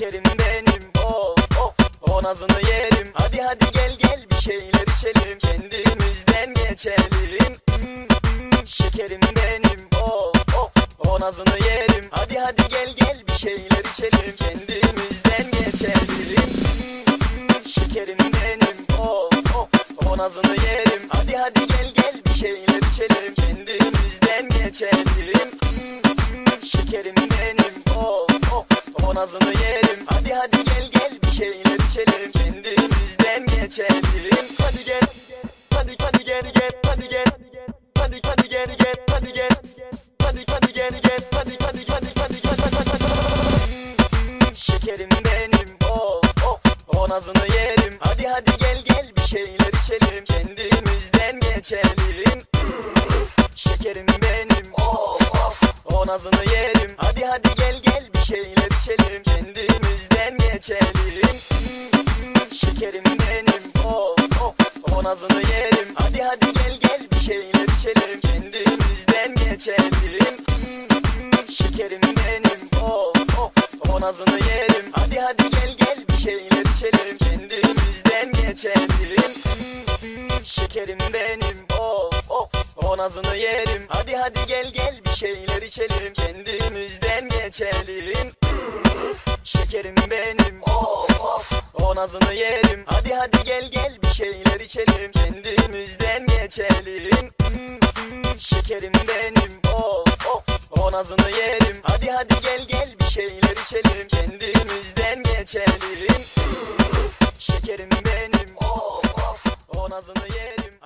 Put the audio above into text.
Şekerim benim of of o nazını yerim. Hadi hadi gel gel bir şeyler içelim. Kendimizden geçelim. Şekerim benim of of o nazını yerim. Hadi hadi gel gel bir şeyler içelim. Kendimizden geçelim. Şekerim benim of of o nazını yerim. Hadi hadi gel gel bir şeyler içelim. Kendimizden nazını yerim. Hadi hadi gel gel. Bir şeyler içelim. Kendimizden geçelim. Hadi gel. Hadi hadi gel gel. Hadi gel. Hadi hadi gel gel. Hadi gel. Hadi hadi gel gel. Hadi hadi hadi hadi hadi Şekerim benim. Of of o nazını yerim. Hadi hadi gel gel. Bir şeyler içelim. Kendimizden geçelim. Şekerim benim nazını yerim. Hadi hadi gel gel bir şeyler içelim. Kendimizden geçelim. Şekerim benim. Of of o nazını yerim. Hadi hadi gel gel bir şeyler içelim. Kendimizden geçelim. Şekerim benim. Of of o nazını yerim. Hadi hadi gel gel bir şeyler içelim. Kendimizden geçelim. Şekerim benim of o nazını yerim Hadi hadi gel gel bir şeyler içelim. Kendimizden geçelim. Şekerim benim. Of of. O nazını yerim Hadi hadi gel gel bir şeyler içelim. Kendimizden geçelim. Şekerim benim. Of of. O nazını yerim Hadi hadi gel gel bir şeyler içelim. Kendimizden geçelim. Şekerim benim. Of of. O nazını yerim